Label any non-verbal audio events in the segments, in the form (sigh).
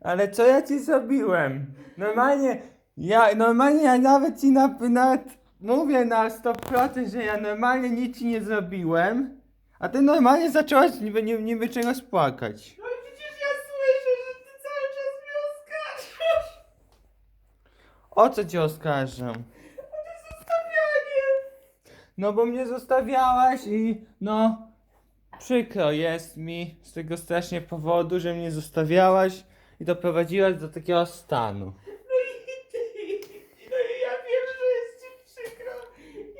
Ale co ja ci zrobiłem? Normalnie, ja, normalnie ja nawet ci na, nawet mówię na 100%, że ja normalnie nic ci nie zrobiłem, a ty normalnie zaczęłaś niby, niby, niby czegoś płakać. No i przecież ja słyszę, że ty cały czas mnie oskarżasz. O co cię oskarżam? O to zostawianie. No bo mnie zostawiałaś i no przykro jest mi z tego strasznie powodu, że mnie zostawiałaś i doprowadziłaś do takiego stanu. No i ty. No i ja wiem, że jest ci przykro.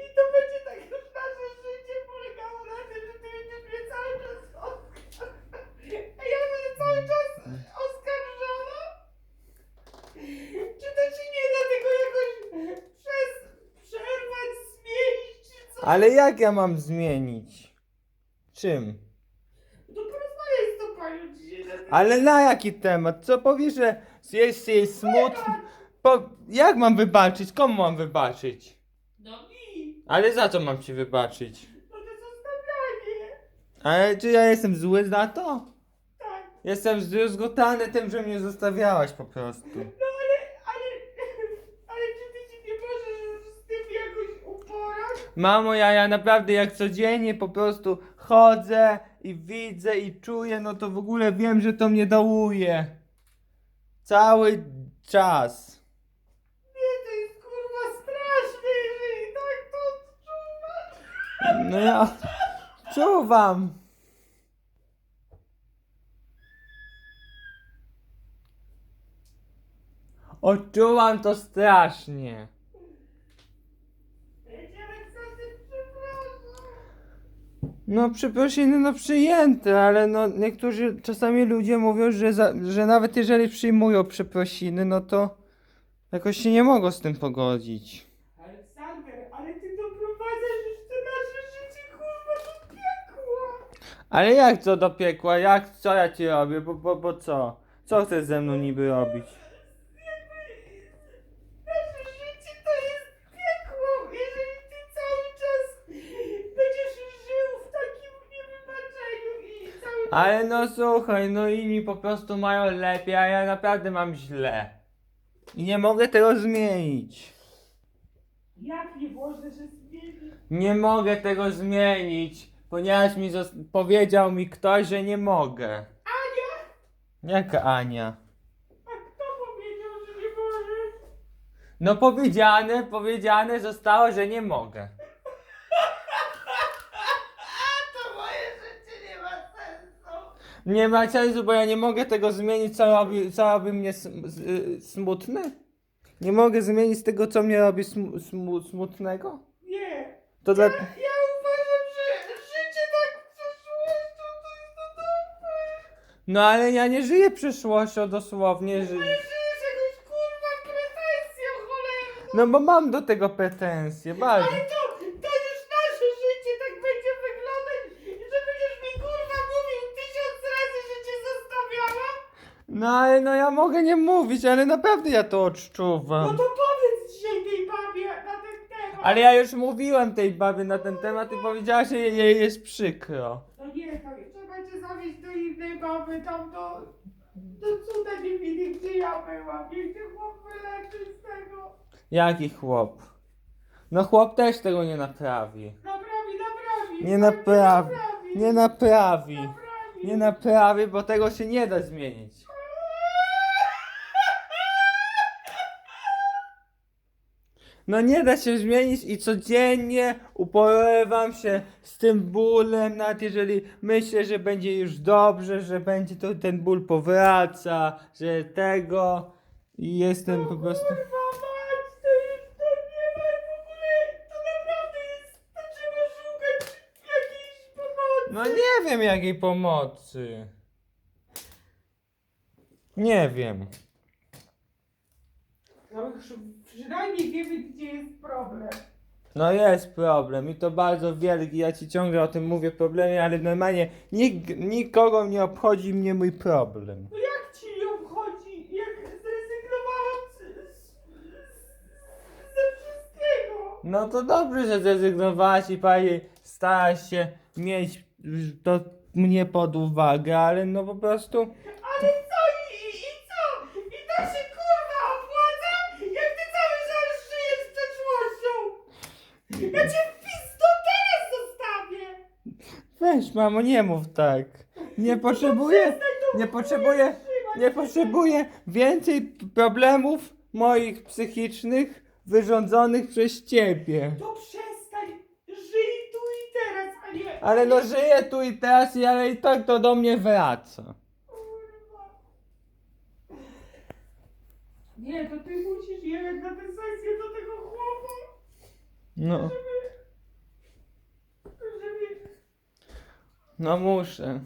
I to będzie tak już nasze życie polegało na tym, że ty będziesz mnie cały czas oskarżał. A ja będę cały czas oskarżona? Czy to ci nie da tego jakoś przez przerwać, zmienić, czy? Ale jak ja mam zmienić? Czym? To porozmawiaj z tą panią dzisiaj na ten Ale na jaki temat? Co powiesz, że jest jej smutno? Po, jak mam wybaczyć? Komu mam wybaczyć? No mi. Ale za co mam ci wybaczyć? No to zostawianie. Ale czy ja jestem zły za to? Tak. Jestem zdruzgotany tym, że mnie zostawiałaś po prostu. No ale, ale, (laughs) ale czy ty się nie możesz z tym jakoś uporać? Mamo, ja, ja naprawdę jak codziennie po prostu chodzę i widzę i czuję, no to w ogóle wiem, że to mnie dołuje. Cały czas. Nie, to jest kurwa straszne, jeżeli tak to odczuwasz. No ja czuwam. Odczuwam to strasznie. Ja cię Aleksander przepraszam. No przeprosiny no przyjęte, ale no niektórzy czasami ludzie mówią, że, za, że nawet jeżeli przyjmują przeprosiny, no to jakoś się nie mogą z tym pogodzić. Aleksander, ale ty doprowadzasz już to nasze życie kurwa do piekła. Ale jak co do piekła? Jak co ja ci robię? Bo, bo, bo co? Co chcesz ze mną niby robić? Jakby nasze życie to jest piekło, jeżeli ty cały czas będziesz żył w takim niewybaczeniu i cały Ale no słuchaj, no inni po prostu mają lepiej, a ja naprawdę mam źle. I nie mogę tego zmienić. Jak nie można się zmienić? Nie mogę tego zmienić, ponieważ mi zos- powiedział mi ktoś, że nie mogę. Ania? Jaka Ania? A kto powiedział, że nie możesz? No powiedziane, powiedziane zostało, że nie mogę. To moje życie nie ma sensu. Nie ma sensu, bo ja nie mogę tego zmienić, co robi, co robi mnie sm- y, smutny. Nie mogę zmienić tego, co mnie robi sm- smu- smutnego. Nie. To dla... Ja uważam, że życie tak w przeszłością to jest to dobre. No ale ja nie żyję przyszłością dosłownie. Ży... Nie żyjesz jakąś kurwa pretensją cholerną. No bo mam do tego pretensje, bardzo. Ale to, to już nasze życie tak będzie wyglądać, że będziesz mi kurwa mówił tysiąc razy, że cię zostawiałam. No ale no ja mogę nie mówić, ale naprawdę ja to No odczuwam. to powiedz dzisiaj tej babie na ten temat. Ale ja już mówiłem tej babie na ten temat i powiedziała, że jej, jej jest przykro. No nie, to trzeba cię zawieźć do innej baby, tam do, do cuda nie widzi, gdzie ja byłam. Niech cię chłop wyleczy z tego. Jaki chłop? No chłop też tego nie naprawi. Naprawi, naprawi. Nie naprawi. Naprawi. Nie. Naprawi. Nie naprawi, bo tego się nie da zmienić. No nie da się zmienić i codziennie uporywam się z tym bólem, nawet jeżeli myślę, że będzie już dobrze, że będzie to ten ból powraca, że tego i jestem po prostu... Kurwa mać, to już to nie ma w ogóle, to naprawdę jest, to trzeba szukać jakiejś pomocy. No nie wiem jakiej pomocy. Nie wiem. No już przynajmniej wiemy, gdzie jest problem. No jest problem i to bardzo wielki. Ja ci ciągle o tym mówię problemie, ale normalnie nik, nikogo nie obchodzi mnie mój problem. No jak ci nie obchodzi, jak zrezygnowałam z, z, z, ze wszystkiego? No to dobrze, że zrezygnowałaś i pani starasz się mieć to mnie pod uwagę, ale no po prostu Ale co i, i, i co? Ja cię w pizdo teraz zostawię! Weź mamo, nie mów tak. Nie potrzebuję, nie potrzebuję, nie potrzebuję więcej problemów moich psychicznych wyrządzonych przez ciebie. To przestań! Żyj tu i teraz, a nie... Ale no żyję tu i teraz, i- ale i tak to do mnie wraca. Kurwa. Nie, to ty musisz jechać na tę sesję do tego chłopa, No, no muszę.